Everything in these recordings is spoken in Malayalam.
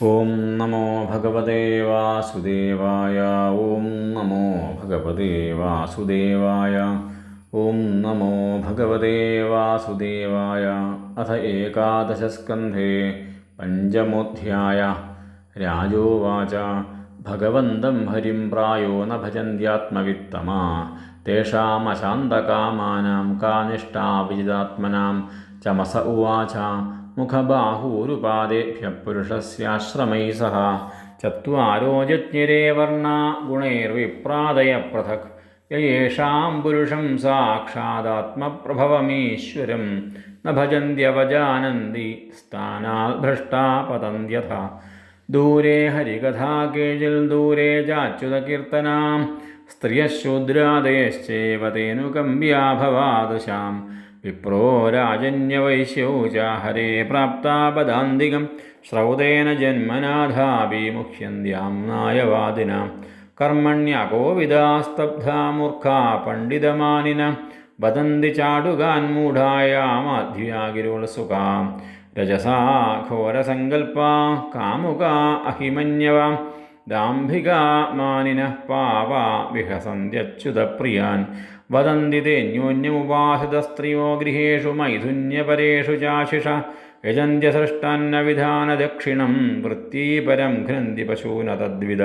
ഓം നമോ ഭഗവതേ വാസുദേവായ ഓം നമോ ഭഗവതേ വാസുദേവായ ഓം നമോ ഭഗവതേ വാസുദേവായ അഥ ഏകാദശസ്കന്ധേ പഞ്ചമോധ്യായ രാജോവാച ഭഗവന്തം ഹരിം പ്രായോ ന ഭജന്ത്യാത്മവിത്തമാ തേഷാമശാന്തകാമാനാം കാ നിഷ്ഠാ വിജിതാത്മനാം ചമസ ഉവാച മുഖബാഹൂരുപാദേഭ്യ പുരുഷസ്യാശ്രമൈ സഹ ചത്വാരോ വർണ ഗുണൈർവിപ്രാദയ പൃഥക് യേഷാം പുരുഷം സാക്ഷാദാത്മപ്രഭവമീശ്വരം. ന ഭജന്ത്യവജാനന്തി സ്ഥാനാൽ ഭ്രഷ്ടാ പതന്ത്യഥ. ദൂരെ ഹരികഥാ കേജിൽ ദൂരെ ചാച്യുതകീർത്തനാം. സ്ത്രിയശൂദ്രാദയശ്ചേവ തേനുകമ്പ്യാ ഭവാദശാം വിപ്രോ രാജന്യവൈശ്യൗ ച ഹരേ പ്രാപ്താ പദാന്തികം ശ്രൗതേന ജന്മനാഥാപി മുഹ്യന്ത്യാം നായവാദിന കർമ്മണ്യകോവിദാസ്തബ്ധാ മൂർഖാ പണ്ഡിതമാനിന. വദന്തി ചാടുകാൻ മൂഢായാമാധ്യാഗിരോത്സുകാം രജസാ ഘോരസങ്കൽപ്പാ കാമുകാ അഹിമന്യവ. ദാംഭികാ മാനിന പാവ വിഹസന്ത്യച്യുതപ്രിയാൻ വദന്തി തേന്യോന്യമുപാഹിതസ്ത്രിയോ ഗൃഹേഷു മൈഥുന്യപരേഷു ചാശിഷ. യജന്ത്യസൃഷ്ടാന്നവിധാനദക്ഷിണം വൃത്തീപരം ഘ്നന്തി പശൂന തദ്വിധ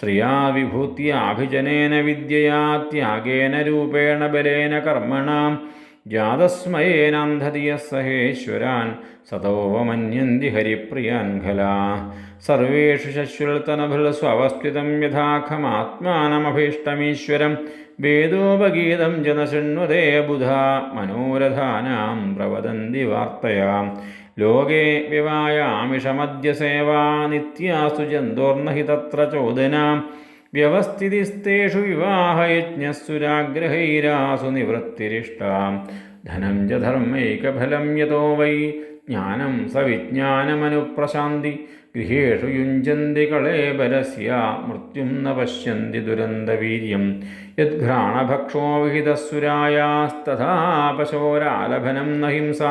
ശ്രിയാ വിഭൂത്യാഭിജനേന വിദ്യയാ ത്യാഗേന രൂപേണ ബലേന കർമ്മണ. ജാതസ്മയേനാന്ധതിയः സഹേശ്വരാൻ സതോവമന്യന്തി ഹരിപ്രിയാൻ ഖലാ. സർവേഷു ശശ്വൽത്തനഭൃസ്വസ്ഥിതം യഥാഖമാത്മാനമഭീഷ്ടമീശ്വരം. വേദോപഗീതം ജനശൃണ്വതേ ബുധ മനോരഥാനാം പ്രവദന്തി വാർത്തയാം. ലോകേ വിവായാമിഷമദ്യ സേവാ നിത്യാസു ജന്തോർണഹി തത്ര ചോദനാം വ്യവസ്ഥിതിസ്തേഷു വിവാഹയജ്ഞസുരാഗ്രഹൈരാസു നിവൃത്തിരിഷ്ടാം. ധനം ച ധർമ്മൈകഫലം യതോ വൈ ജ്ഞാനം സവിജ്ഞാനമനുപ്രശാന്തി ഗൃഹേഷു യുഞ്ജന്തി കളേബരസ്യ മൃത്യും ന പശ്യന്തി ദുരന്തവീര്യം. യദ്ഘ്രാണഭക്ഷോ വിഹിതസുരായാസ്തഥാപശോരാലഭനം ന ഹിംസ.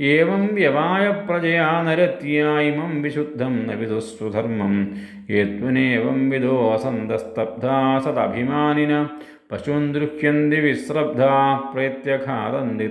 ഏവം വ്യവായ പ്രജയാ നരത്യ ഇമം വിശുദ്ധം ന വിദുസ്വധർമ്മം യേത്വനേവം വിദോ സന്തസ്തബ്ധാ സദഭിമാനിന. പശൂൻ ദൃഹ്യന്തി പ്രേത്യഘാതന്തി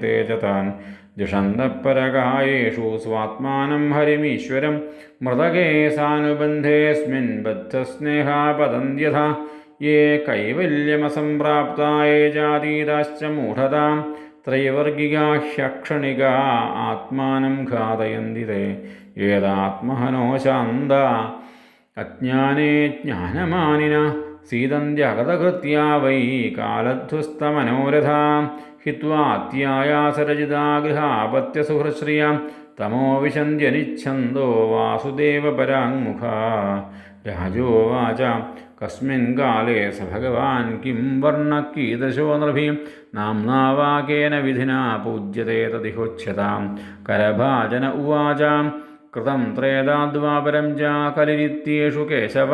തേ ച താൻ ദിഷന്തപരകായേഷു സ്വാത്മാനം ഹരിമീശ്വരം മൃതകേ ये ബദ്ധസ്നേഹാ പതന്ത്യഥ യേ കൈവല്യമസംപ്രാപ്തായേ ജാതീതാശ്ച മൂഢതാം. ത്രൈവർഗികാഹ്യക്ഷണികാ ആത്മാനം ഘാതയന്തി തേ. ഏതാത്മഹനോ ശാന്ത. അജ്ഞാനേ ജ്ഞാനമാനിന. സീതന്ത്യകൃത്യാ വൈ കാലധ്വസ്തമനോരഥാ ഹിത്വാത്യായാസരജിതാഗൃഹാപത്യസുഹൃശ്രിയാം തമോ വിശന്ത്യനിച്ഛന്തോ വാസുദേവപരാങ്മുഖ രാജോവാച കസ്മിൻ കാലേ സ ഭഗവാൻ കിം വർണ കീദശോ നൃഭി നാംനാവാകേന വിധിനാ പൂജ്യത്തെ തദിഹോച്യതാം കരഭാജന ഉവാച. കൃതം ത്രേതാദ്വാപരം ചാകലിരിത്യേഷു കേശവ.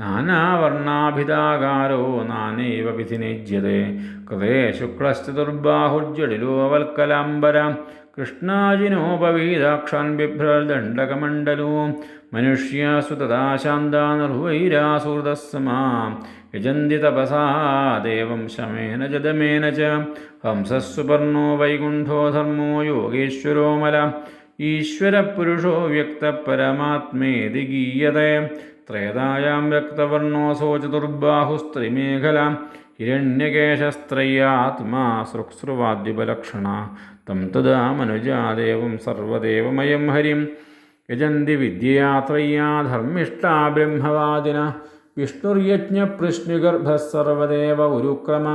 നാനാവർണാഭിതാകാരോ നാനൈവ വിധിനിജ്യത്തെ കൃതേ ശുക്ലശ്ചതുർബാഹുജ്ജടിലോ വൽക്കലാംബര കൃഷ്ണാജിനോപവീതാക്ഷാൻ ബിഭ്രദണ്ഡകമണ്ഡലോ മനുഷ്യാസു തഥാ ശാന്താനുർവൈരാസുഹൃതസ്സമാ യജന്തി തപസാ ദേവം ശമേന ജതമേന ദമേന ച ഹംസസ്സുപർണോ വൈകുണ്ഠോ ധർമ്മോ യോഗേശ്വരോ മല. ഈശ്വരപുരുഷോ വ്യക്തപരമാത്മേതി ഗീയത. ത്രേതായാം വ്യക്തവർണോസോ ചതുർബാഹുസ്ത്രിമേഖല ഹിരണ്യകേശസ്ത്രയ്യാത്മാ സൃക്സൃവാദ്യുപലക്ഷണ തം തദാ മനുജാദേവം സർവദേവമയം ഹരിം. യജന്തി വിദ്യയാത്രയ്യാ ധർമ്മിഷ്ടാ ബ്രഹ്മവാദിന വിഷ്ണുർയജ്ഞപ്രശ്നുഗർഭസർവദേവ ഉരുക്രമ.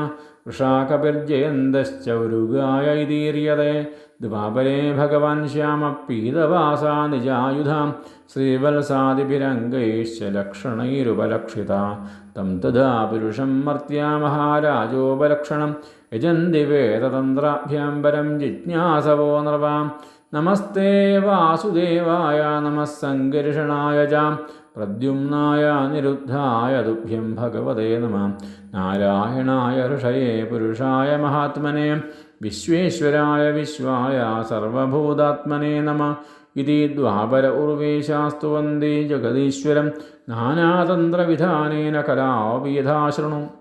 വൃഷാകപിർജയന്തശ്ച ഉരുഗായ ഇതീര്യത്തെ ദ്വാപരേ ഭഗവാൻ ശ്യാമപീതവാസാ നിജായുധാം. ശ്രീവത്സാദിഭിരംഗൈശ്ച ലക്ഷണൈരുപലക്ഷിത. തം തഥാ പുരുഷം മർത്യാ മഹാരാജോപലക്ഷണം. യജന്തി വേദതന്ത്രാഭ്യാംബരം ജിജ്ഞാസവോ നൃപാം നമസ്തേ വാസുദേവായ നമഃ സങ്കർഷണായ ച. പ്രദ്യുമ്നായ നിരുദ്ധായ ദുഭ്യം ഭഗവതേ നമ. നാരായണായ ഋഷയേ പുരുഷായ മഹാത്മനെ. വിശ്വേശ്വരായ വിശ്വായ സർവഭൂതാത്മനെ നമ. ഇതി ദ്വാപര ഉർവേശാസ്തു വന്ദേ ജഗദീശ്വരം. നാനാതന്ത്രവിധാനേന കലാപീഠാശൃണു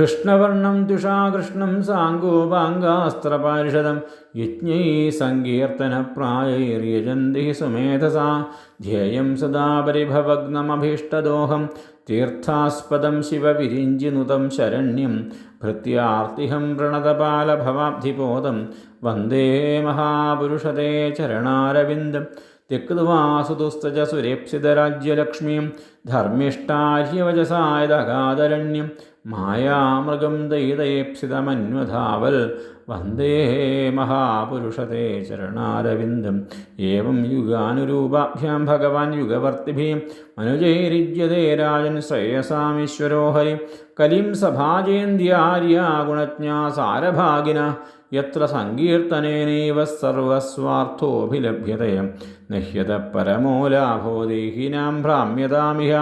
കൃഷ്ണവർണം തുഷാകൃഷ്ണം സാങ്കോപാംഗാസ്ത്രപാരിഷദം യജ്ഞൈ സങ്കീർത്തനപ്രായൈര്യജന്തി സുമേധസാ. ധ്യേയം സദാ പരിഭവഗ്നമഭീഷ്ടദോഹം. തീർത്ഥാസ്പദം ശിവവിരിഞ്ചിനുതം ശരണ്യം. ഭൃത്യാർത്തിഹം പ്രണതപാലഭവാബ്ധിപോദം വന്ദേ മഹാപുരുഷതേ ചരണാരവിന്ദം. त्यक्त्वासुतुस्तज सुरेप्सितराज्यलक्ष्मीं धर्मिष्ठाह्यवजसायदगादरण्यं മായാമൃഗം ദൈതയേപ്സിതമന്വധാവൽ. വന്ദേ മഹാപുരുഷത്തെ ചരണാരവിന്ദം. ഏവം യുഗാനുരൂപാഭ്യാം ഭഗവാൻ യുഗവർത്തിഭീം. മനുജൈരിജ്യതേ രാജൻ ശ്രേയസാമീശ്വരോ ഹരി. കലിം സഭാജേന്ദ്യാര്യാ ഗുണജ്ഞാ സാരഭാഗിന. യത്ര സങ്കീർത്തനേനൈവ സർവസ്വാർത്ഥോഭിലഭ്യതയ. നഹ്യത പരമോ ലാഭോ ദേഹിനാം ഭ്രാമ്യതാമിഹ.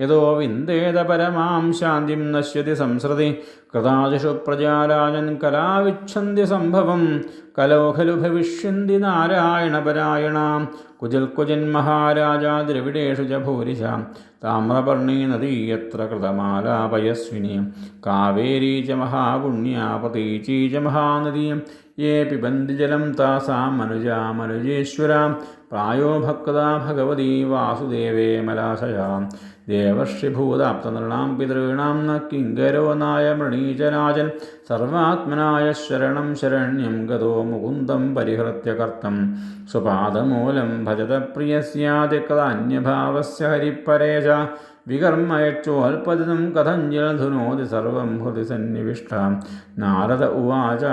യഥോ വിന്ദേത പരമാം ശാന്തിം നശ്യതി സംസൃതി. കൃതാദിഷു പ്രജാരാജൻ കലാവിച്ഛന്തി സംഭവം. കലോ ഖലു ഭവിഷ്യന്തി നാരായണപരായണ. കുജൽ കുജൻ മഹാരാജ ദ്രവിഡേഷു ച ഭൂരിശാം. താമ്രപർണീ നദീയത്ര കൃതമാലാപയസ്വിനി. കാവേരീ ച മഹാപുണ്യാപതീ ച മഹാനദീ. യേ പിബന്തി ജലം താസാം മനുജാ പ്രായോ ഭക്താ ഭഗവതീ വാസുദേവേ മലാശയാം ദേവർഷിഭൂതാപ്തനൃണാം പിതॄണാം ന കിങ്കരോനായ മൃണീചരാജൻ സർവാത്മനായ ശരണം ശരണ്യം ഗതോ മുകുന്ദം പരിഹൃത്യ കർത്തം സ്വപാദമൂലം ഭജത പ്രിയസ്യാദിക്തന്യഭാവസ്യ ഹരിപ്പരേശ വികർമ്മയച്ചോൽപതിതം കഥഞ്ജലധുനോതി സർവം ഹൃദി സന്നിവിഷ്ട നാരദ ഉവാച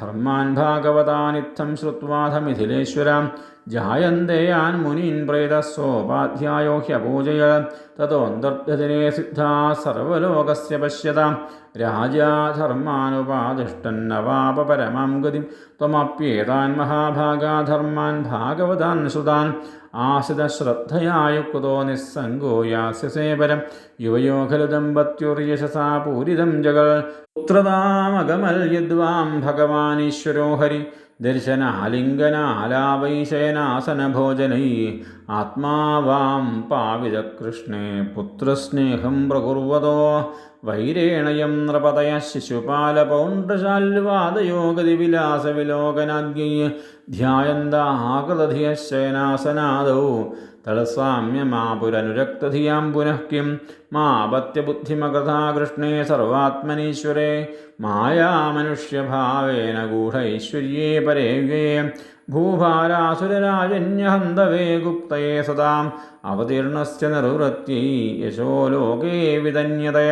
ധർമാൻ ഭാഗവതാനിത്തം ശ്രുത്വാഥ മിഥിലേശ്വരാം ജായന്തേയാൻ മുനീൻ പ്രേതസ്വോപാധ്യായോ ഹ്യപൂജയ തതോന്തർദ്ധതിനെ സിദ്ധാ സർവലോകസ്യ പശ്യതാം. രാജാധർമാനുപാതിഷ്ടന്നവാപരമാം ഗതിം. ത്വമപ്യേതാൻ മഹാഭാഗാധർമാൻ ഭാഗവതാൻ ശ്രുതാൻ. ആശ്രിത ശ്രദ്ധയായുക്കുതോ നിസ്സംഗോ യാസ്യസേവരം യുവയോ ഖലു ദമ്പത്യുർയശസാ പൂരിതം ജഗൽ. പുത്രതാമകമൽ യദ്വാം ഭഗവാനീശ്വരോ ഹരി. ദർശനാലിംഗനാലാപൈശയനാസനഭോജനൈ ആത്മാവാം പാവിതകൃഷ്ണേ പുത്രസ്നേഹം പ്രകുർവതോ. വൈരേണയം നൃപതയ ശിശുപാലപൗണ്ഡശാൽവാദയോ ഗതിവിലാസവിലോകനാദ്യൈ ധ്യായന്താകൃതധിയശയനാസനാദൗ തളസാമ്യമാപുരനുരക്തധിയാം പുനഃ കിം? മാപത്യബുദ്ധിമകൃതാ കൃഷ്ണേ സർവാത്മനീശ്വരേ മായാമനുഷ്യഭാവേന ഗൂഢൈശ്വര്യേ പരേവ്യേ ഭൂഭാരാസുരരാജന്യഹന്തവേ ഗുപ്തയേ സദാം അവതീർണസ്യ നിർവൃത്യൈ യശോ ലോകേ വിതന്യതയ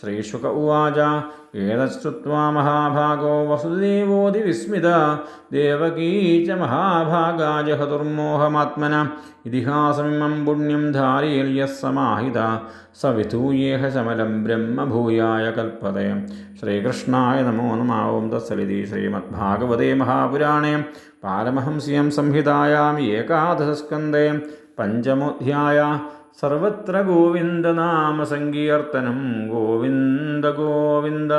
ശ്രീശുക ഉവാച ഏതശ്രുത്വാ മഹാഭാഗോ വസുദേവോതി വിസ്മിത. ദേവകീ ച മഹാഭാഗാ ജഹതുർമോഹമാത്മന ഇതിഹാസമിമം പുണ്യം ധാരയേൽയ സമാഹിത. സ വിധൂയേഹ ശമലം ബ്രഹ്മഭൂയായ കൽപ്പതയം ശ്രീകൃഷ്ണായ നമോ നമാവും തസ്സലിതി ശ്രീമദ്ഭാഗവതേ മഹാപുരാണേ. പാരമഹംസ്യം സംഹിതായാം ഏകാദശസ്കന്ധേ. പഞ്ചമോധ്യായ സർവത്ര ഗോവിന്ദനാമസങ്കീർത്തനം ഗോവിന്ദ ഗോവിന്ദ.